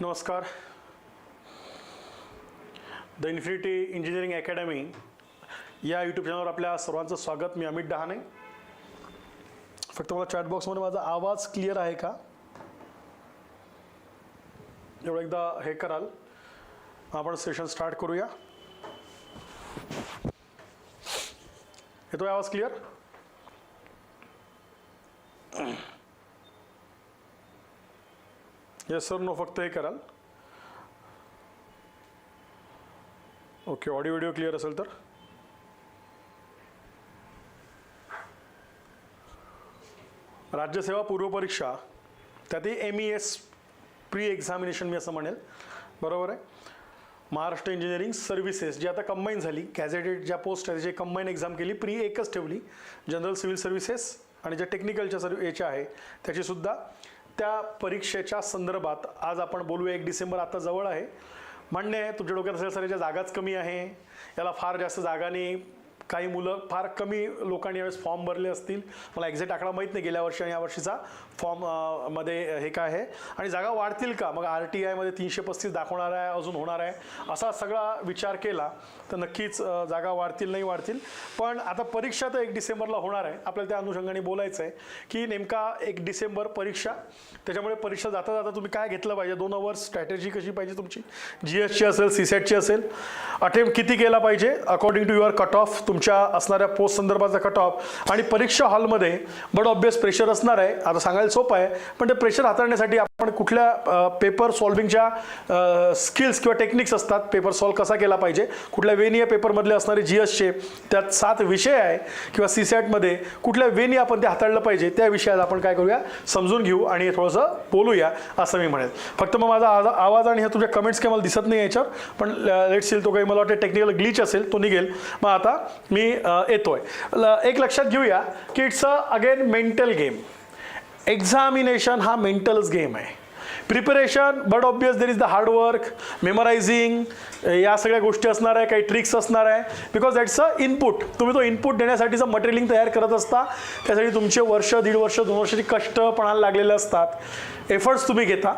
नमस्कार. The infinity engineering academy या YouTube चॅनलवर आपल्या सर्वांचं स्वागत. मी अमित डहाणे. फक्त मला चॅटबॉक्समध्ये माझा आवाज क्लिअर आहे का? एवढं एकदा हे कराल. आपण सेशन स्टार्ट करूया. येतोय आवाज क्लिअर येस सर नो फक्त हे कराल. ओके ऑडिओ व्हिडिओ क्लिअर असेल तर? राज्यसेवा पूर्वपरीक्षा त्यातही M E S pre examination मी असं म्हणेल. बरोबर आहे? महाराष्ट्र इंजिनिअरिंग सर्व्हिसेस जी आता कंबाईन झाली गॅझेटेड ज्या पोस्ट आहेत त्याची कंबाईन एक्झाम केली प्री एकच ठेवली. जनरल सिव्हिल सर्व्हिसेस आणि ज्या टेक्निकलच्या सर्व याच्या आहे त्याचीसुद्धा त्या परीक्षेच्या संदर्भात आज आपण बोलूया. एक डिसेंबर आता जवळ आहे. म्हणणे आहे तुमच्या डोक्यात असेल सर याच्या जागाच कमी आहे. याला फार जास्त जागाने काही मुलं फार कमी लोकांनी यावेळेस फॉर्म भरले असतील. मला एक्झॅक्ट आकडा माहीत नाही गेल्या वर्षी आणि या वर्षीचा. फॉर्ममध्ये हे काय आहे? आणि जागा वाढतील का? मग आर टी आयमध्ये तीनशे पस्तीस दाखवणार आहे अजून होणार आहे असा सगळा विचार केला तर नक्कीच जागा वाढतील नाही वाढतील. पण आता परीक्षा तर एक डिसेंबरला होणार आहे. आपल्याला त्या अनुषंगाने बोलायचं आहे की नेमका एक डिसेंबर परीक्षा त्याच्यामुळे परीक्षा जाता जाता तुम्ही काय घेतलं पाहिजे? दोन अवर्स स्ट्रॅटेजी कशी पाहिजे तुमची? जी एसची असेल सी सेटची असेल. अटेम्प्ट किती केला पाहिजे? According to your cut off तुमच्या असणाऱ्या पोस्ट संदर्भाचा कट ऑफ आणि परीक्षा हॉलमध्ये बड ऑब्वियस प्रेशर असणार आहे. आता सांगायला सोपं आहे पण ते प्रेशर हाताळण्यासाठी आपण कुठल्या पेपर सॉल्विंगच्या स्किल्स किंवा टेक्निक्स असतात पेपर सॉल्व कसा केला पाहिजे कुठल्या वेनी या पेपरमधले असणारे जी एसचे त्यात सात विषय आहे किंवा सी सॅटमध्ये कुठल्या वेनी आपण ते हाताळलं पाहिजे त्या विषयात आपण काय करूया समजून घेऊ आणि थोडंसं बोलूया असं मी म्हणेल. फक्त मग माझा आवाज आणि हे तुझ्या कमेंट्स काही मला दिसत नाही याच्यावर पण लेट सील तो काही मला वाटतं टेक्निकल ग्लिच असेल तो निघेल. मग आता मी येतोय. ल- एक लक्षात घेऊया की it's a again mental game examination हा मेंटलच गेम आहे. Preparation but obvious there is the hard work memorising या सगळ्या गोष्टी असणार आहे काही ट्रिक्स असणार आहे. बिकॉज दॅट्स अ इनपुट तुम्ही तो इनपुट देण्यासाठीचं मटेरियलिंग तयार करत असता त्यासाठी तुमचे वर्ष दीड वर्ष दोन वर्षाची कष्ट पणाला लागलेले असतात. एफर्ट्स तुम्ही घेता.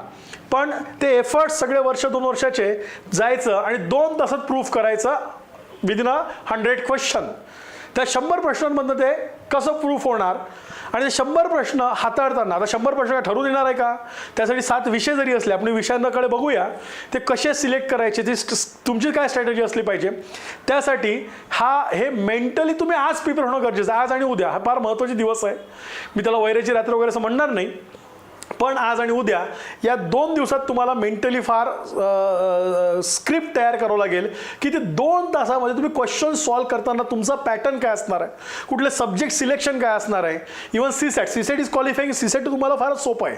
पण ते एफर्ट्स सगळे वर्ष दोन वर्षाचे जायचं आणि दोन तासात प्रूफ करायचं विदिन अ हंड्रेड क्वेश्चन त्या शंभर प्रश्नांमधनं ते कसं प्रूफ होणार? आणि ते शंभर प्रश्न हाताळताना आता शंभर प्रश्न काय ठरवून येणार आहे का? त्यासाठी सात विषय जरी असले आपण विषयांकडे बघूया ते कसे सिलेक्ट करायचे ती स्ट- तुमची काय स्ट्रॅटेजी असली पाहिजे? त्यासाठी हा हे मेंटली तुम्ही आज प्रिपेअर होणं गरजेचं आहे. आज आणि उद्या हा फार महत्त्वाचे दिवस आहे. मी त्याला वैराची रात्र वगैरे असं म्हणणार नाही. पण आज आणि उद्या या दोन दिवसात तुम्हाला मेंटली फार स्क्रिप्ट तयार करावं लागेल की ते दोन तासामध्ये तुम्ही क्वेश्चन सॉल्व करताना तुमचा पॅटर्न काय असणार आहे? कुठले सब्जेक्ट सिलेक्शन काय असणार आहे? Even C SAT C SAT is qualifying C SAT तुम्हाला फारच सोपं आहे.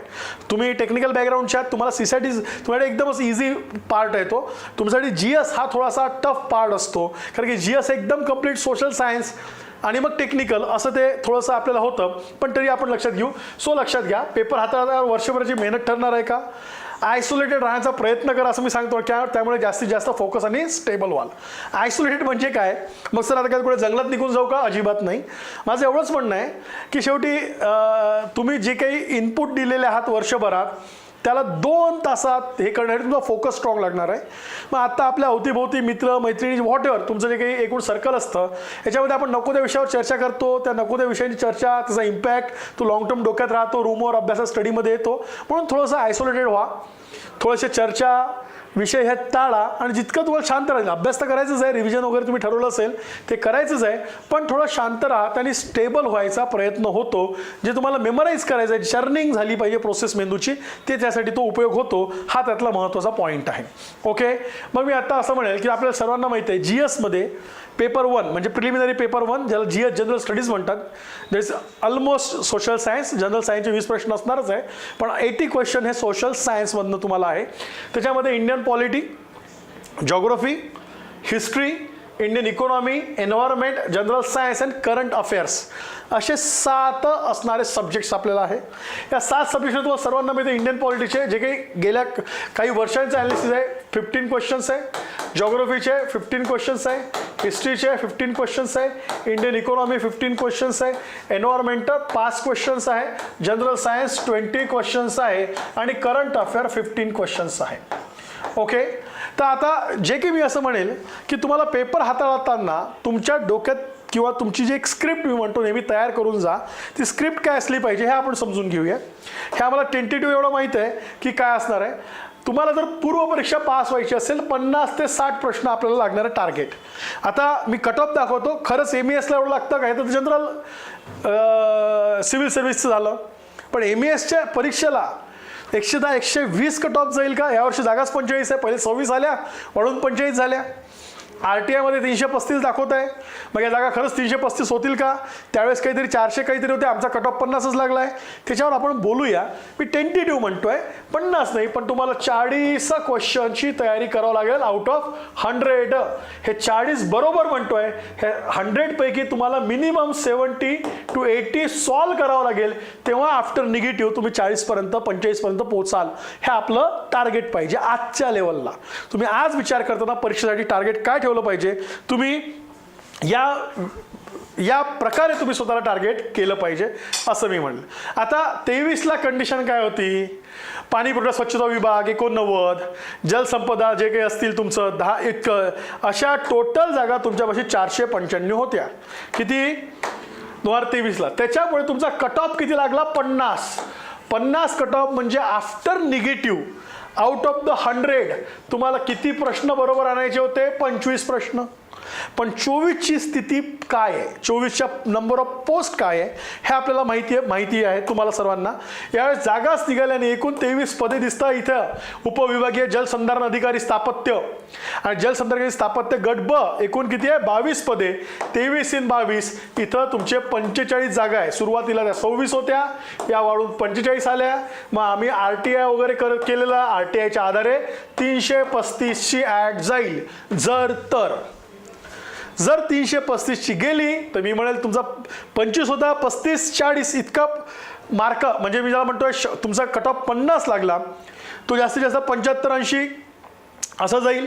तुम्ही टेक्निकल बॅकग्राऊंडच्या आहात तुम्हाला सी सॅट इज तुम्हाला एकदमच इझी पार्ट आहे तो. तुमच्यासाठी जी एस हा थोडासा टफ पार्ट असतो. कारण की जी एस एकदम कंप्लीट सोशल सायन्स आणि मग टेक्निकल असं ते थोडंसं आपल्याला होतं पण तरी आपण लक्षात घेऊ. सो लक्षात घ्या पेपर हाताळता वर्षभराची मेहनत ठरणार आहे का? आयसोलेटेड राहण्याचा प्रयत्न करा असं मी सांगतो. त्या त्यामुळे जास्तीत जास्त फोकस आणि स्टेबल व्हाल. आयसोलेटेड म्हणजे काय? मग सर आता काय कुठे जंगलात निघून जाऊ का? अजिबात नाही. माझं एवढंच म्हणणं आहे की शेवटी तुम्ही जे काही इनपुट दिलेले आहात वर्षभरात त्याला दोन तासात हे करण्यासाठी तुमचा फोकस स्ट्रॉंग लागणार आहे. मग आता आपल्या अवतीभोवती मित्र मैत्रिणी वॉटर तुमचं जे काही एकूण सर्कल असतं याच्यामध्ये आपण नको त्या विषयावर चर्चा करतो. त्या नको त्या विषयाची चर्चा त्याचा इम्पॅक्ट तो लॉंग टर्म डोक्यात राहतो रूमवर अभ्यासात स्टडीमध्ये येतो. म्हणून थोडंसं आयसोलेटेड व्हा. थोडेसे चर्चा विषय हे टाळा आणि जितकं तुम्हाला शांत राहील. अभ्यास तर करायचंच आहे रिव्हिजन वगैरे तुम्ही ठरवलं असेल ते करायचंच आहे पण थोडं शांत राहा. त्याने स्टेबल व्हायचा प्रयत्न होतो. जे तुम्हाला मेमराईज करायचं आहे जर्निंग झाली पाहिजे प्रोसेस मेंदूची ते त्यासाठी तो उपयोग होतो. हा त्यातला महत्त्वाचा पॉईंट आहे. ओके मग मी आता असं म्हणेल की आपल्याला सर्वांना माहिती आहे जी एसमध्ये पेपर वन म्हणजे प्रिलिमिनरी पेपर वन ज्याला जी एस जनरल स्टडीज म्हणतात. They is almost social science general सायन्सचे वीस प्रश्न असणारच आहे पण एटी क्वेश्चन हे सोशल सायन्समधनं तुम्हाला आहे. त्याच्यामध्ये Indian polity geography history Indian economy environment general science and current affairs असे सात असणारे सब्जेक्ट्स आपल्याला आहे. या सात सब्जेक्ट तुम्हाला सर्वांना माहिती इंडियन पॉलिटिक्सचे जे काही गेल्या काही वर्षांचे ॲनालिसिस आहे फिफ्टीन क्वेश्चन्स आहे. जॉग्रफीचे फिफ्टीन क्वेश्चन्स आहे. हिस्ट्रीचे फिफ्टीन क्वेश्चन्स आहे. इंडियन इकॉनॉमी फिफ्टीन क्वेश्चन्स आहे. एन्व्हायरमेंटल पाच क्वेश्चन्स आहे. जनरल सायन्स ट्वेंटी क्वेश्चन्स आहे. आणि करंट अफेअर फिफ्टीन क्वेश्चन्स आहे. ओके तर आता जे की मी असं म्हणेल की तुम्हाला पेपर हाताळताना तुमच्या डोक्यात किंवा तुमची जी एक स्क्रिप्ट मी म्हणतो नेहमी तयार करून जा ती स्क्रिप्ट काय असली पाहिजे हे आपण समजून घेऊया. हे आम्हाला टेंटेटिव्ह एवढं माहीत आहे की काय असणार आहे. तुम्हाला जर पूर्वपरीक्षा पास व्हायची असेल पन्नास ते साठ प्रश्न आपल्याला लागणार आहे टार्गेट आता मी कट ऑफ दाखवतो. खरंच एम ई एसला एवढं लागतं काय तर जनरल सिव्हिल सर्व्हिसचं झालं. पण एम ई एसच्या परीक्षेला एकशे दहा एकशे वीस कट ऑफ जाईल का? यावर्षी जागाच पंचेचाळीस आहे. पहिले सव्वीस आल्या वाढून पंचेचाळीस झाल्या. आर टी आयमध्ये तीनशे पस्तीस दाखवत आहे मग या जागा खरंच तीनशे पस्तीस होतील का? त्यावेळेस काहीतरी चारशे काहीतरी होते. आमचा कट ऑफ पन्नासच लागला आहे त्याच्यावर आपण बोलूया. मी टेंटेटिव्ह आहे पन्नास नाही पण तुम्हाला चाळीस क्वेश्चनची तयारी करावं लागेल. आउट ऑफ हंड्रेड हे चाळीस बरोबर म्हणतो आहे हे हंड्रेडपैकी तुम्हाला minimum seventy two eighty solve करावं लागेल. तेव्हा आफ्टर निगेटिव्ह तुम्ही चाळीसपर्यंत पंचेचाळीसपर्यंत पोचाल हे आपलं टार्गेट पाहिजे आजच्या लेवलला तुम्ही आज विचार करताना परीक्षेसाठी टार्गेट काय ठेवलं पाहिजे. तुम्ही या या प्रकारे तुम्ही स्वतःला टार्गेट केलं पाहिजे असं मी म्हणलं. आता तेवीसला कंडिशन काय होती? पाणी पुरवठा स्वच्छता विभाग एकोणनव्वद जलसंपदा जे काही असतील तुमचं दहा इतकं अशा टोटल जागा तुमच्यापाशी चारशे पंच्याण्णव होत्या. किती? दोन हजार तेवीसला. त्याच्यामुळे तुमचा कट ऑफ किती लागला? पन्नास. पन्नास कट ऑफ म्हणजे after negative out of the hundred तुम्हाला किती प्रश्न बरोबर आणायचे होते? पंचवीस प्रश्न. पण चोवीसची स्थिती काय आहे? चोवीसच्या नंबर ऑफ पोस्ट काय आहे? हे आपल्याला माहिती आहे माहिती आहे तुम्हाला सर्वांना. यावेळेस जागाच निघाल्याने एकूण तेवीस पदे दिसतात इथं. उपविभागीय जलसंधारण अधिकारी स्थापत्य. आणि जलसंधारण स्थापत्य गट ब एकूण किती आहे? बावीस पदे. तेवीस इन बावीस. इथं तुमचे पंचेचाळीस जागा आहे. सुरुवातीला त्या सव्वीस होत्या या वाढून पंचेचाळीस आल्या. मग आम्ही आर टी आय वगैरे कर केलेला आर टी आयच्या आधारे तीनशे पस्तीसची ॲड जाईल. जर तर. जर तीनशे पस्तीसची गेली तर मी म्हणेल तुमचा पंचवीस होता पस्तीस चाळीस इतका मार्क म्हणजे मी ज्याला म्हणतोय श- तुमचा कट ऑफ पन्नास लागला तो जास्तीत जास्त पंच्याहत्तर ऐंशी असं जाईल.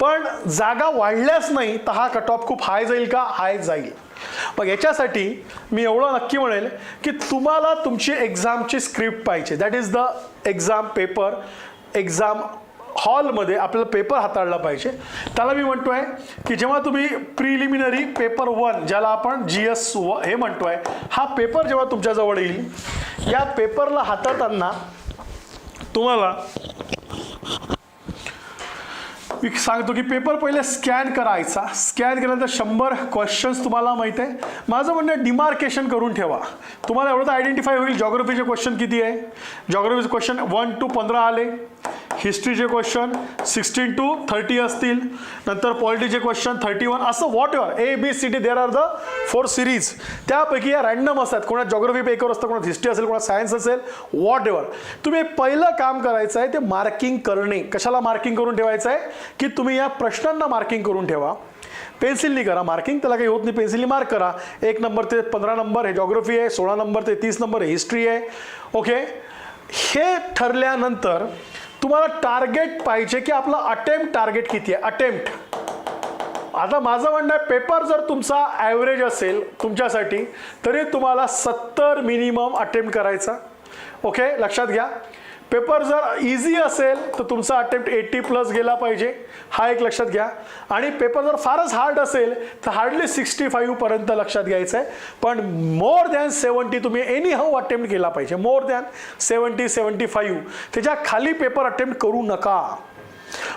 पण जागा वाढल्याच नाही तर हा कट ऑफ खूप हाय जाईल का? हाय जाईल. मग याच्यासाठी मी एवढं नक्की म्हणेल की तुम्हाला तुमची एक्झामची स्क्रिप्ट पाहिजे. That is the exam paper exam हॉलमध्ये आपल्याला पेपर हाताळला पाहिजे. त्याला मी म्हणतो आहे की जेव्हा तुम्ही प्रिलिमिनरी पेपर वन ज्याला आपण जी एस व हे म्हणतो आहे हा पेपर जेव्हा तुमच्याजवळ येईल या पेपरला हाताळताना तुम्हाला मी सांगतो की पेपर पहिले स्कॅन करायचा. स्कॅन केल्यानंतर शंभर क्वेश्चन्स तुम्हाला माहिती आहे. माझं म्हणणं डिमार्केशन करून ठेवा. तुम्हाला एवढं तर आयडेंटिफाय होईल जॉग्रफीचे क्वेश्चन किती आहे. जॉग्रफीचे क्वेश्चन वन टू पंधरा आले. हिस्ट्रीचे क्वेश्चन सिक्स्टीन टू थर्टी असतील. नंतर पॉलिटीचे क्वेश्चन थर्टी वन असं whatever A B C D there are the four series त्यापैकी या रँडम असतात. कोणा जॉग्रफी पेकर असतं कोणात हिस्ट्री असेल कोणा सायन्स असेल वॉट एवर तुम्ही पहिलं काम करायचं आहे ते मार्किंग करणे. कशाला मार्किंग करून ठेवायचं आहे? की तुम्ही या प्रश्नांना मार्किंग करून ठेवा. पेन्सिलनी करा मार्किंग त्याला काही होत नाही. पेन्सिलनी मार्क करा. एक नंबर ते पंधरा नंबर हे जॉग्रफी आहे सोळा नंबर ते तीस नंबर हे हिस्ट्री आहे. ओके हे ठरल्यानंतर तुम्हाला टार्गेट पाहिजे की आपलं अटेम्प्ट टार्गेट किती आहे? अटेम्प्ट आता माझं म्हणणं आहे पेपर जर तुमचा ॲव्हरेज असेल तुमच्यासाठी तरी तुम्हाला सत्तर मिनिमम अटेम्प्ट करायचा. ओके लक्षात घ्या. पेपर जर इझी असेल तर तुमचा अटेम्प्ट एटी प्लस गेला पाहिजे. हा एक लक्षात घ्या. आणि पेपर जर फारच हार्ड असेल तर हार्डली सिक्स्टी फाईव्हपर्यंत लक्षात घ्यायचं आहे पण मोर दॅन सेवन्टी तुम्ही एनी हाऊ अटेम्प्ट केला पाहिजे. More than seventy seventy five त्याच्याखाली पेपर अटेम्प्ट करू नका.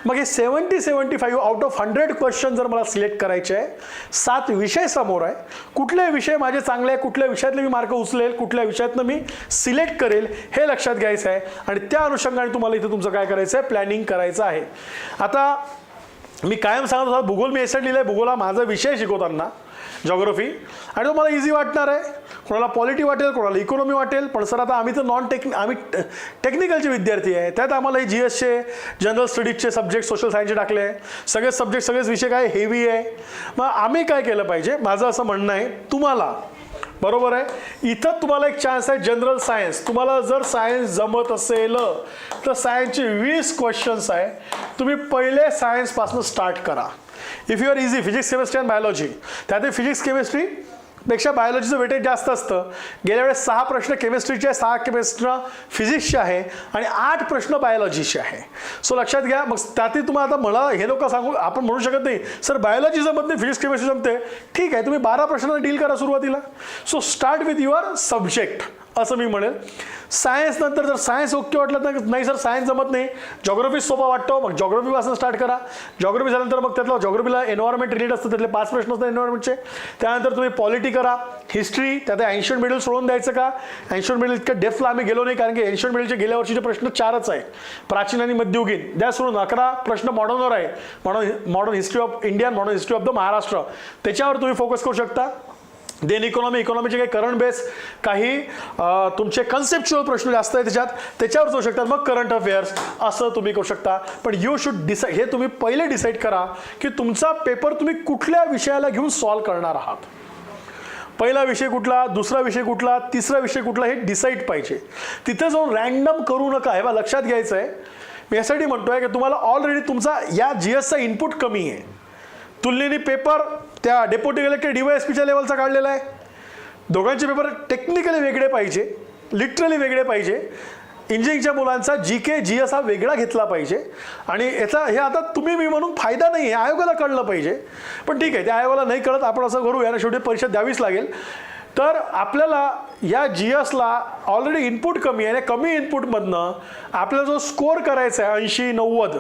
मग हे seventy seventy five out of hundred question जर मला सिलेक्ट करायचे आहे सात विषय समोर आहे. कुठले विषय माझे चांगले आहे कुठल्या विषयातले मी मार्क उचलेल कुठल्या विषयातनं मी सिलेक्ट करेल हे लक्षात घ्यायचं आहे. आणि त्या अनुषंगाने तुम्हाला इथं तुमचं काय करायचं आहे प्लॅनिंग करायचं आहे. आता मी कायम सांगत होता भूगोल मी एसेट लिहिलं आहे भूगोल हा माझा विषय शिकवताना. जॉग्रफी आणि तो मला इझी वाटणार आहे. कोणाला पॉलिटी वाटेल कोणाला इकॉनॉमी वाटेल पण सर आता आम्ही तर नॉन टेक्नि आम्ही टेक्निकलचे विद्यार्थी आहे. त्यात आम्हाला हे जी एसचे जनरल स्टडीजचे सब्जेक्ट सोशल सायन्सचे टाकले आहे. सगळेच सब्जेक्ट सगळेच विषय काय हेवी आहे. मग आम्ही काय केलं पाहिजे? माझं असं म्हणणं आहे तुम्हाला बरोबर आहे? इथं तुम्हाला एक चान्स आहे जनरल सायन्स तुम्हाला जर सायन्स जमत असेल तर सायन्सचे वीस क्वेश्चन्स आहे. तुम्ही पहिले सायन्सपासून स्टार्ट करा. If you are easy physics chemistry and biology त्यात फिजिक्स केमिस्ट्री पेक्षा बायोलॉजीचं वेटेज जास्त असतं. गेल्या वेळेस सहा प्रश्न केमिस्ट्रीचे सहा केमिस्ट्री फिजिक्सचे आहे आणि आठ प्रश्न बायोलॉजीचे आहे. सो लक्षात घ्या मग त्यातही तुम्हाला आता मला हे लोक सांगू आपण म्हणू शकत नाही. सर बायोलॉजी जमत नाही फिजिक्स केमिस्ट्री जमते ठीक आहे तुम्ही बारा प्रश्नांना डील करा सुरुवातीला. So start with your subject असं मी म्हणेल. सायन्स नंतर जर सायन्स ओके वाटलं तर नाही सर सायन्स जमत नाही. जॉग्रफी सोपा वाटतो. मग जॉग्रफीपासून स्टार्ट करा. जॉग्रफी झाल्यानंतर मग त्यातलं जॉग्रफीला एन्व्हायरमेंट रिलेट असतं त्यातले पाच प्रश्न असतात एन्व्हायरमेंटचे त्यानंतर तुम्ही पॉलिटी करा. हिस्ट्री त्यात एन्शियन मिडल सोडून द्यायचं का? एन्शियन मिडल इतकं डेफला आम्ही गेलो नाही कारण की एन्शियन मिडलचे गेल्या वर्षीचे प्रश्न चारच आहे प्राचीन आणि मध्ययुगीन. द्या सोडून अकरा प्रश्न मॉडर्नवर आहे modern modern history of India modern history of the Maharashtra त्याच्यावर तुम्ही फोकस करू शकता. देन इकॉनॉमी इकॉनॉमीचे काही करंट बेस काही तुमचे कन्सेप्च्युअल प्रश्न जास्त आहे त्याच्यात त्याच्यावर जाऊ शकतात मग करंट अफेअर्स असं तुम्ही करू शकता. पण यू शुड डिसाईड हे तुम्ही पहिले डिसाईड करा की तुमचा पेपर तुम्ही कुठल्या विषयाला घेऊन सॉल्व करणार आहात. पहिला विषय कुठला दुसरा विषय कुठला तिसरा विषय कुठला हे डिसाईड पाहिजे. तिथे जाऊन रँडम करू नका. हे बा लक्षात घ्यायचं आहे मी यासाठी म्हणतोय की तुम्हाला ऑलरेडी तुमचा या जी एसचा इनपुट कमी आहे. तुलनेने पेपर त्या deputy collector D Y S पीच्या लेवलचा काढलेला आहे. दोघांचे पेपर टेक्निकली वेगळे पाहिजे लिटरली वेगळे पाहिजे. इंजिनिअरिंगच्या मुलांचा जी के जी एस हा वेगळा घेतला पाहिजे. आणि याचा हे आता तुम्ही मी म्हणून फायदा नाही आहे आयोगाला कळलं पाहिजे. पण ठीक आहे त्या आयोगाला नाही कळत आपण असं करू याला शेवटी परीक्षा द्यावीच लागेल. तर आपल्याला या जी एसला ऑलरेडी इनपुट कमी आहे आणि कमी इनपुटमधनं आपल्याला जो स्कोअर करायचा आहे ऐंशी नव्वद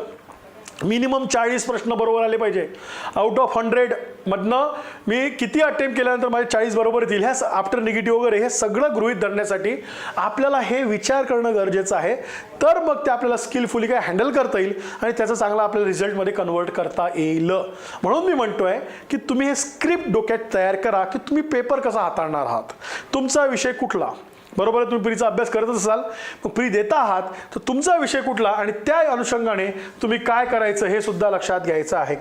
मिनिमम चाळीस प्रश्न बरोबर आले पाहिजे. आउट ऑफ हंड्रेडमधनं मी किती अटेम्प्ट केल्यानंतर माझे चाळीस बरोबर येतील ह्या आफ्टर निगेटिव्ह वगैरे हे सगळं गृहित धरण्यासाठी आपल्याला हे विचार करणं गरजेचं आहे. तर मग ते आपल्याला स्किलफुली काय हँडल करता येईल आणि त्याचा चांगला आपल्याला रिझल्टमध्ये कन्वर्ट करता येईल. म्हणून मी म्हणतो आहे की तुम्ही हे स्क्रिप्ट डोक्यात तयार करा की तुम्ही पेपर कसा हाताळणार आहात. तुमचा विषय कुठला? बरोबर आहे तुम्ही प्रीचा अभ्यास करतच असाल. मग प्री देता आहात तर तुमचा विषय कुठला आणि त्या अनुषंगाने तुम्ही काय करायचं हे सुद्धा लक्षात घ्यायचं आहे.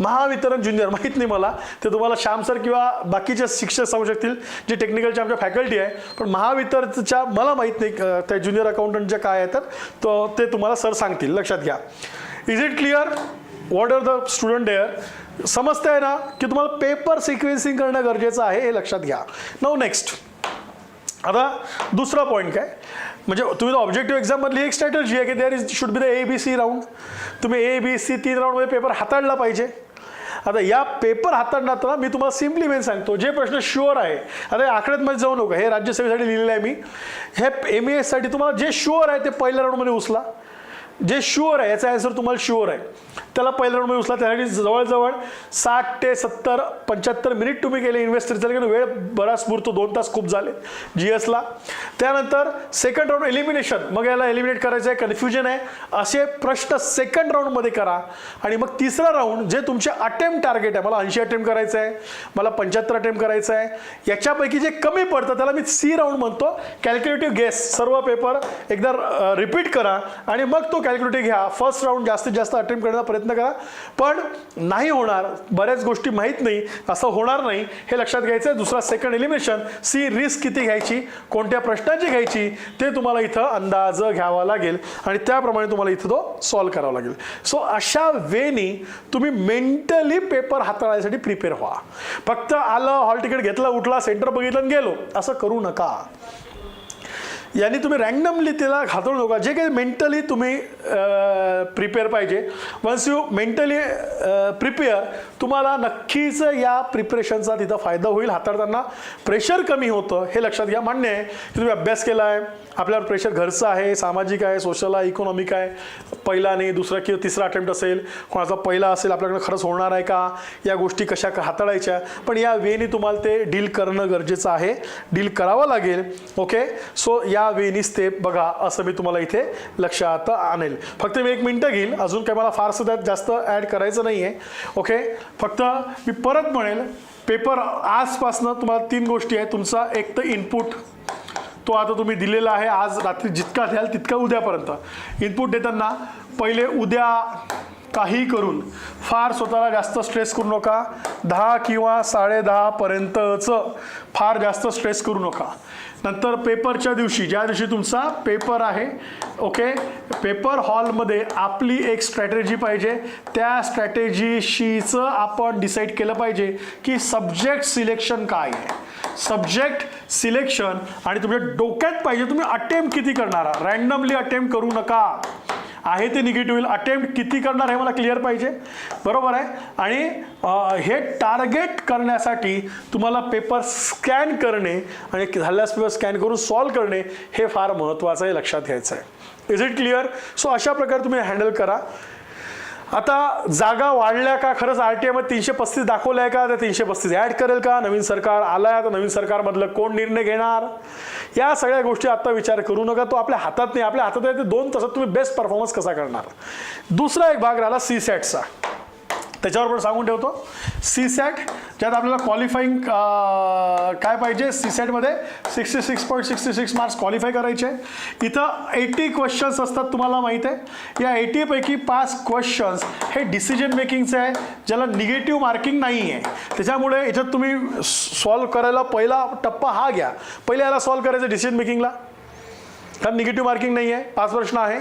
महावितरण ज्युनियर माहीत नाही मला ते तुम्हाला श्याम सर किंवा बाकीचे शिक्षक सांगू शकतील जे टेक्निकलचे आमच्या फॅकल्टी आहे. पण महावितरणच्या मला माहीत नाही त्या ज्युनियर अकाउंटंटच्या काय आहे तर ते तुम्हाला सर सांगतील. लक्षात घ्या. Is it clear what are the student there समजतंय ना की तुम्हाला पेपर सिक्वेन्सिंग करणं गरजेचं आहे हे लक्षात घ्या. नऊ नेक्स्ट आता दुसरा पॉईंट काय? म्हणजे तुम्ही ऑब्जेक्टिव्ह एक्झाममधली एक स्ट्रॅटर्जी आहे की there is should be the A B C round तुम्ही ए बी सी तीन राऊंडमध्ये पेपर हाताळला पाहिजे. आता या पेपर हाताळताना मी तुम्हाला सिम्पली मेन सांगतो जे प्रश्न शुअर आहे आता आकड्यातमध्ये जाऊ नका. हे राज्यसेवेसाठी लिहिलेलं आहे मी. हे एम ए एससाठी तुम्हाला जे शुअर आहे ते पहिल्या राऊंडमध्ये उचला. जे शुअर आहे याचा ॲन्सर तुम्हाला शुअर आहे. त्याला पहिल्या राऊंडमध्ये उचला. त्यासाठी जवळजवळ साठ ते सत्तर पंच्याहत्तर मिनिट तुम्ही केले इन्व्हेस्ट तरी. कारण वेळ बराच पुरतो दोन तास खूप झाले जी एसला त्यानंतर सेकंड राऊंड एलिमिनेशन मग याला एलिमिनेट करायचं आहे. कन्फ्युजन आहे. असे प्रश्न सेकंड राऊंडमध्ये करा. आणि मग तिसरा राऊंड जे तुमचे अटेम्प्ट टार्गेट आहे. मला ऐंशी अटेम्प्ट करायचं आहे. मला पंच्याहत्तर अटेम्प्ट करायचं आहे. याच्यापैकी जे कमी पडतं त्याला मी सी राऊंड म्हणतो. कॅल्क्युलेटिव्ह गेस सर्व पेपर एकदा रिपीट करा. आणि मग तो कॅल्क्युलेटिव्ह घ्या. फर्स्ट राऊंड जास्तीत जास्त अटेम्प्ट करण्याचा प्रयत्न करा. पण नाही होणार बऱ्याच गोष्टी माहीत नाही असं होणार नाही हे लक्षात घ्यायचं आहे दुसरा सेकंड एलिमिनेशन सी रिस्क किती घ्यायची कोणत्या प्रश्नाची घ्यायची ते तुम्हाला इथं अंदाज घ्यावा लागेल आणि त्याप्रमाणे तुम्हाला इथं तो सॉल्व करावा लागेल. सो अशा वेनी तुम्ही मेंटली पेपर हाताळण्यासाठी प्रिपेअर व्हा. फक्त आलं हॉल तिकीट घेतलं उठला सेंटर बघितलं आणि गेलो. असं करू नका. यांनी तुम्ही रँडमली तिला हाताळू नका जे काही मेंटली तुम्ही प्रिपेअर पाहिजे. वन्स यू मेंटली प्रिपेअर तुम्हाला नक्कीच या प्रिपरेशनचा तिथं फायदा होईल. हाताळताना प्रेशर कमी होतं हे लक्षात घ्या. मान्य आहे की तुम्ही अभ्यास केला आहे आपल्यावर प्रेशर घरचं आहे सामाजिक आहे सोशल आहे इकॉनॉमिक आहे. पहिला नाही दुसरा किंवा तिसरा अटेम्प्ट असेल कोणाचा पहिला असेल आपल्याकडे खरंच होणार आहे का? या गोष्टी कशा क- हाताळायच्या? पण या वेनी तुम्हाला ते डील करणं गरजेचं आहे. डील करावं लागेल. ओके सो या वेनीच ते बघा असं मी तुम्हाला इथे लक्षात आणेल. फक्त मी एक मिनटं घेईल अजून काही मला फारसं त्यात जास्त ॲड करायचं नाही आहे ओके फक्त मी परत म्हणेल पेपर आजपासनं तुम्हाला तीन गोष्टी आहेत. तुमचा एक तर इनपुट तो आता तुम्ही दिलेला आहे. आज रात्री जितका द्याल तितका उद्यापर्यंत. इनपुट देताना पहिले उद्या काही करून फार स्वतःला जास्त स्ट्रेस करू नका. दहा किंवा साडेदहापर्यंतचं फार जास्त स्ट्रेस करू नका. नंतर पेपरच्या दिवशी ज्या दिवशी तुमचा पेपर आहे ओके पेपर हॉलमध्ये आपली एक स्ट्रॅटेजी पाहिजे. त्या स्ट्रॅटेजीशीचं आपण डिसाईड केलं पाहिजे की सब्जेक्ट सिलेक्शन काय आहे. सब्जेक्ट सिलेक्शन आणि तुमच्या डोक्यात पाहिजे तुम्ही अटेम्प्ट किती करणार रँडमली अटेम्प्ट करू नका. आहे ते निगेटिव्ह होईल अटेम्प्ट किती करणार हे मला क्लिअर पाहिजे. बरोबर आहे? आणि हे टार्गेट करण्यासाठी तुम्हाला पेपर स्कॅन करणे आणि झाल्यास पेपर स्कॅन करून सॉल्व करणे हे फार महत्त्वाचं आहे लक्षात घ्यायचं आहे. इज इट क्लिअर सो अशा प्रकारे तुम्ही हँडल करा. आता जागा वाढल्या का? खरंच आर टी आयमध्ये तीनशे पस्तीस दाखवलं आहे का? त्या तीनशे पस्तीस ॲड करेल का? नवीन सरकार आलं आहे तर नवीन सरकारमधलं कोण निर्णय घेणार? या सगळ्या गोष्टी आत्ता विचार करू नका. तो आपल्या हातात नाही. आपल्या हातात आहे ते दोन तासात तुम्ही बेस्ट परफॉर्मन्स कसा करणार? दुसरा एक भाग राहिला सी सॅटचा त्याच्यावर पण सांगून ठेवतो. सी सॅट ज्यात आपल्याला क्वालिफाईंग काय पाहिजे? C सॅटमध्ये sixty six point sixty six marks qualify करायचे. इथं एटी क्वेश्चन्स असतात तुम्हाला माहीत आहे. या एटीपैकी पाच क्वेश्चन्स हे डिसिजन मेकिंगचे आहे ज्याला निगेटिव्ह मार्किंग नाही आहे त्याच्यामुळे याच्यात तुम्ही सॉल्व करायला पहिला टप्पा हा घ्या. पहिले याला सॉल्व करायचं डिसिजन मेकिंगला कारण निगेटिव्ह मार्किंग नाही आहे पाच प्रश्न आहे.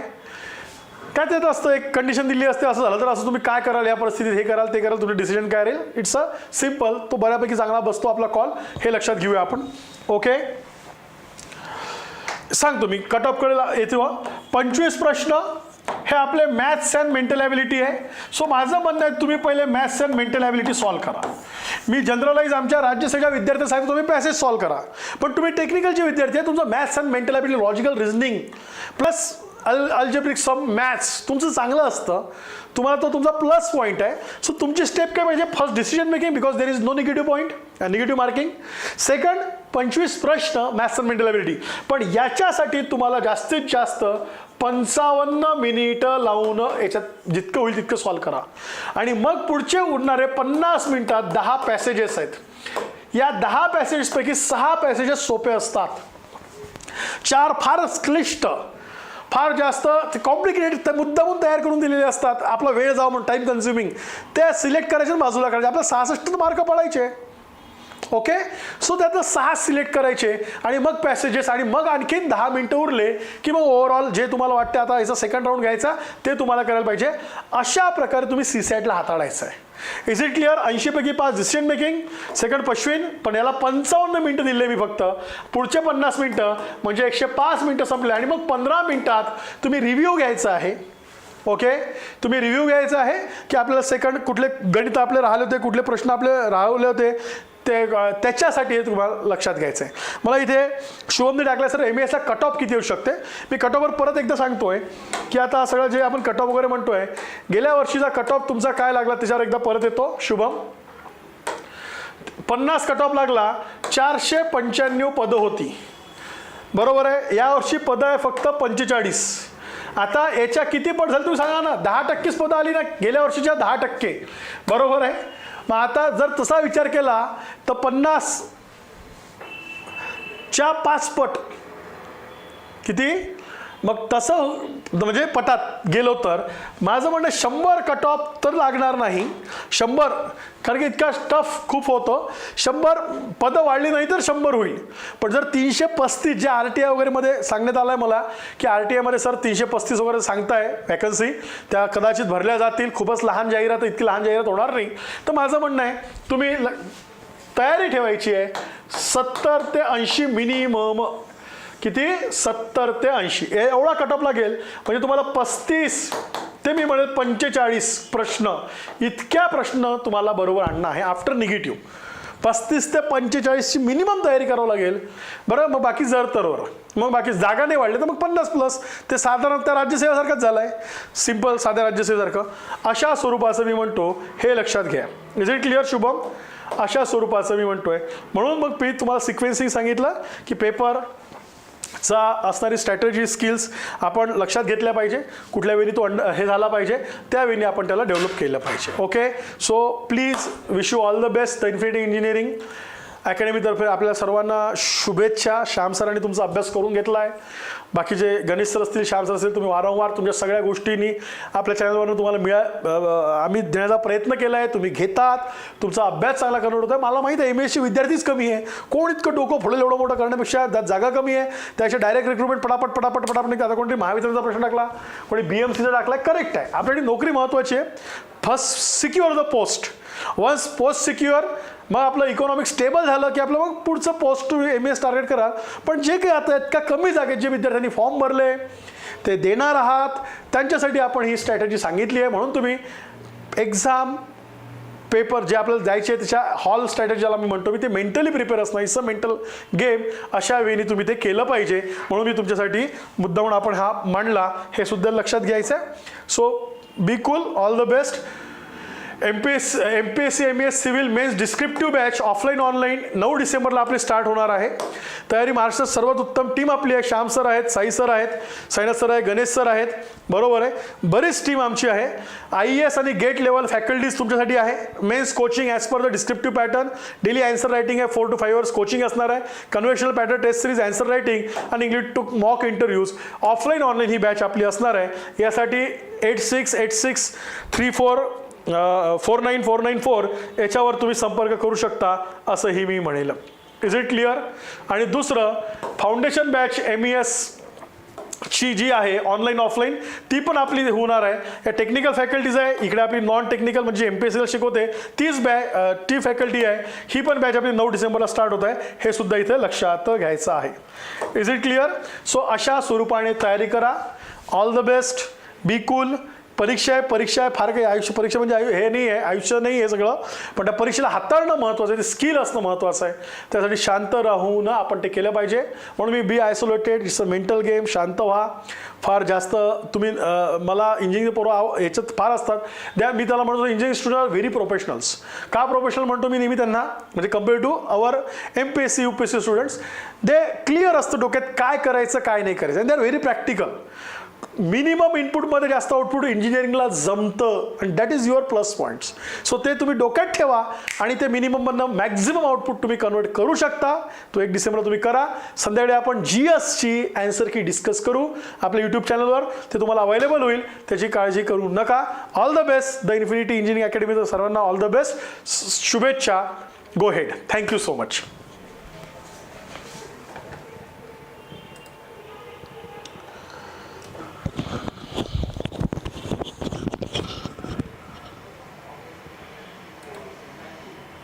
काय त्यात असतं एक कंडिशन दिली असते असं झालं तर असं तुम्ही काय कराल या परिस्थितीत हे कराल ते कराल तुमचं डिसिजन काय राहील इट्स अ सिंपल तो बऱ्यापैकी चांगला बसतो आपला कॉल हे लक्षात घेऊया आपण. ओके सांगतो मी कट ऑफकडे येतो. पंचवीस प्रश्न हे आपले मॅथ्स अँड मेंटल ॲबिलिटी आहे. सो माझं म्हणणं आहे तुम्ही पहिले maths and mental ability solve करा. मी जनरलाइज आमच्या राज्यसभा विद्यार्थी साहेब तुम्ही पॅसेज सॉल्व करा. पण तुम्ही टेक्निकलचे विद्यार्थी आहे तुमचं maths and mental ability logical reasoning plus al algebraic some maths तुमचं चांगलं असतं. तुम्हाला तो तुमचा प्लस पॉईंट आहे. सो तुमची स्टेप काय पाहिजे? First decision making because there is no negative point negative marking second पंचवीस प्रश्न मॅथ्स अँड मेंटल ॲबिलिटी पण याच्यासाठी तुम्हाला जास्तीत जास्त पंचावन्न मिनिटं लावून याच्यात जितकं होईल तितकं सॉल्व करा. आणि मग पुढचे उरणारे पन्नास मिनिटात दहा पॅसेजेस आहेत. या दहा पॅसेजेसपैकी सहा पॅसेजेस सोपे असतात. चार फारच क्लिष्ट. फार जास्त ते कॉम्प्लिकेटेड मुद्दामून तयार करून दिलेले असतात. आपला वेळ जावा म्हणून टाईम कन्झ्युमिंग त्या सिलेक्ट करायचे बाजूला करायचे आपल्याला सहासष्ट मार्क पडायचे. ओके सो त्यातलं सहा सिलेक्ट करायचे आणि मग पॅसेजेस आणि मग आणखीन दहा मिनटं उरले की मग ओव्हरऑल जे तुम्हाला वाटते आता याचा सेकंड राऊंड घ्यायचा ते तुम्हाला करायला पाहिजे. अशा प्रकारे तुम्ही सी सॅटला हाताळायचं आहे इज इट क्लिअर ऐंशीपैकी पाच डिसिजन मेकिंग सेकंड पश्विन पण याला पंचावन्न मिनटं दिले मी फक्त. पुढचे पन्नास मिनटं म्हणजे एकशे पाच मिनटं संपले. आणि मग पंधरा मिनटात तुम्ही रिव्ह्यू घ्यायचा आहे. ओके तुम्ही रिव्ह्यू घ्यायचा आहे की आपल्याला सेकंड कुठले गणित आपले राहिले होते कुठले प्रश्न आपले राहवले होते ते त्याच्यासाठी हे तुम्हाला लक्षात घ्यायचं आहे मला इथे शुभमने टाकलं सर एम एसला कट ऑफ किती येऊ शकते? मी कट ऑफवर परत एकदा सांगतोय की आता सगळं जे आपण कट ऑफ वगैरे म्हणतोय गेल्या वर्षीचा कट ऑफ तुमचा काय लागला त्याच्यावर एकदा परत येतो. शुभम. पन्नास कट ऑफ लागला चारशे पंच्याण्णव पदं होती. बरोबर आहे? यावर्षी पदं आहे फक्त पंचेचाळीस. आता याच्या किती पट झाली तुम्ही सांगा ना. दहा टक्केच पदं आली ना गेल्या वर्षीच्या दहा टक्के. बरोबर आहे? मग आता जर तसा विचार केला तर पन्नास च्या किती? मग तसं म्हणजे पटात गेलो तर माझं म्हणणं शंभर कट ऑफ तर लागणार नाही. शंभर कारण की इतका टफ खूप होतो. शंभर पदं वाढली नाही तर शंभर होईल. पण जर तीनशे पस्तीस जे आर टी आय वगैरेमध्ये सांगण्यात आलं आहे मला की आर टी आयमध्ये सर तीनशे पस्तीस वगैरे सांगताय वॅकन्सी त्या कदाचित भरल्या जातील. खूपच लहान जाहिरात इतकी लहान जाहिरात होणार नाही. तर माझं म्हणणं आहे तुम्ही ल- तयारी ठेवायची आहे. सत्तर ते ऐंशी मिनिमम किती? सत्तर ते ऐंशी. एवढा कटअप लागेल. म्हणजे तुम्हाला पस्तीस ते मी म्हणेल पंचेचाळीस प्रश्न. इतक्या प्रश्न तुम्हाला बरोबर आणणं आहे आफ्टर निगेटिव्ह पस्तीस ते पंचेचाळीसची मिनिमम तयारी करावं लागेल. बरं मग बाकी जर तरवर मग बाकी जागा नाही वाढले तर मग पन्नास प्लस ते साधारण त्या राज्यसेवेसारखंच झालं आहे सिंपल साध्या राज्यसेवेसारखं. अशा स्वरूपाचं मी म्हणतो हे लक्षात घ्या. Is it clear Shubham? अशा स्वरूपाचं मी म्हणतोय. म्हणून मग मी तुम्हाला सिक्वेन्सिंग सांगितलं की पेपर चा असणारी स्ट्रॅटेजी स्किल्स आपण लक्षात घेतल्या पाहिजे. कुठल्या वेळी तो अंड हे झाला पाहिजे त्यावेळी आपण त्याला डेव्हलप केलं पाहिजे. Okay so please wish you all the best the infinity engineering अकॅडमीतर्फे आपल्या सर्वांना शुभेच्छा. श्याम सरांनी तुमचा अभ्यास करून घेतला आहे बाकीचे गणेश सर असतील श्याम सर असतील तुम्ही वारंवार तुमच्या सगळ्या गोष्टींनी आपल्या चॅनलवरून तुम्हाला मिळा आम्ही देण्याचा प्रयत्न केला आहे तुम्ही घेतात. तुमचा अभ्यास चांगला करणं होतं. मला माहीत आहे एम एसची विद्यार्थीच कमी आहे. कोण इतकं डोकं फुडेल एवढं मोठं करण्यापेक्षा? त्यात जागा कमी आहे. त्याच्या डायरेक्ट रिक्रुटमेंट पटापट पटापट पटापट नाही आता कोणतरी महावितरणचा प्रश्न टाकला कोणी बी एम सीचा टाकला करेक्ट आहे. आपल्यासाठी नोकरी महत्त्वाची आहे. First secure the post. Once post secure मग आपलं इकॉनॉमिक स्टेबल झालं की आपलं मग पुढचं post to M S target करा. पण जे काही आता इतक्या कमी जागेत जे विद्यार्थ्यांनी फॉर्म भरले ते देणार आहात त्यांच्यासाठी आपण ही स्ट्रॅटेजी सांगितली आहे. म्हणून तुम्ही एक्झाम पेपर जे आपल्याला जायचे आहे त्याच्या हॉल स्ट्रॅटेजीला मी म्हणतो मी ते मेंटली प्रिपेअर असणं इट्स अ मेंटल गेम अशा वेळी तुम्ही ते केलं पाहिजे. म्हणून मी तुमच्यासाठी मुद्दामून आपण हा मांडला. हे सुद्धा लक्षात घ्यायचं आहे so be cool all the best M P S M P S C M S civil mains descriptive batch offline online नऊ डिसेंबरला आपली स्टार्ट होणार आहे. तयारी महाराष्ट्रात सर्वात उत्तम टीम आपली आहे. श्याम सर आहेत साई सर आहेत साईनाथ सर आहे गणेश सर आहेत. बरोबर आहे. बरीच टीम आमची आहे. आय एस आणि गेट लेवल फॅकल्टीज तुमच्यासाठी आहे. Mains coaching as per the descriptive pattern daily answer writing आहे. Four to five hours coaching असणार आहे. Conventional pattern test series answer writing आणि English to mock interviews offline online he batch आपली असणार आहे. यासाठी eight six eight six three four four nine four nine four याच्यावर तुम्ही संपर्क करू शकता असंही मी म्हणेल. इज इट क्लिअर आणि दुसरं foundation batch M E S ची जी आहे ऑनलाईन ऑफलाईन ती पण आपली होणार आहे. या टेक्निकल फॅकल्टीज आहे इकडे आपली नॉन टेक्निकल म्हणजे एम पी एस सीला शिकवते तीच बॅ ती फॅकल्टी आहे ही पण बॅच आपली नऊ डिसेंबरला स्टार्ट होत आहे हे सुद्धा इथे लक्षात घ्यायचं आहे. इज इट क्लिअर सो अशा स्वरूपाने तयारी करा. All the best be cool परीक्षा आहे परीक्षा आहे फार काही आयुष्य परीक्षा म्हणजे आयु हे नाही आहे आयुष्य नाही आहे सगळं. पण त्या परीक्षेला हाताळणं महत्त्वाचं आहे ते स्किल असणं महत्त्वाचं आहे. त्यासाठी शांत राहून आपण ते केलं पाहिजे. म्हणून मी be isolated it's a mental game शांत व्हा. फार जास्त तुम्ही मला इंजिनिअरिंग पोरं याच्यात फार असतात. द्या मी त्याला म्हणतो engineering student are very professionals का प्रोफेशनल म्हणतो मी नेहमी त्यांना? म्हणजे compare to our M P S C U P S C students they clear असतं डोक्यात काय करायचं काय नाही करायचं. And they are very practical minimum इनपुटमध्ये जास्त आउटपुट इंजिनिअरिंगला जमतं. आणि that is your plus points so ते तुम्ही डोक्यात ठेवा आणि ते मिनिमममधनं मॅक्झिमम आउटपुट तुम्ही कन्वर्ट करू शकता. तो एक डिसेंबरला तुम्ही करा. संध्याकाळी आपण जी एसची अँसर की डिस्कस करू. आपल्या यूट्यूब चॅनलवर ते तुम्हाला अवेलेबल होईल. त्याची काळजी करू नका. All the best the infinity engineering अकॅडमीचं सर्वांना ऑल द बेस्ट शुभेच्छा. Go ahead thank you so much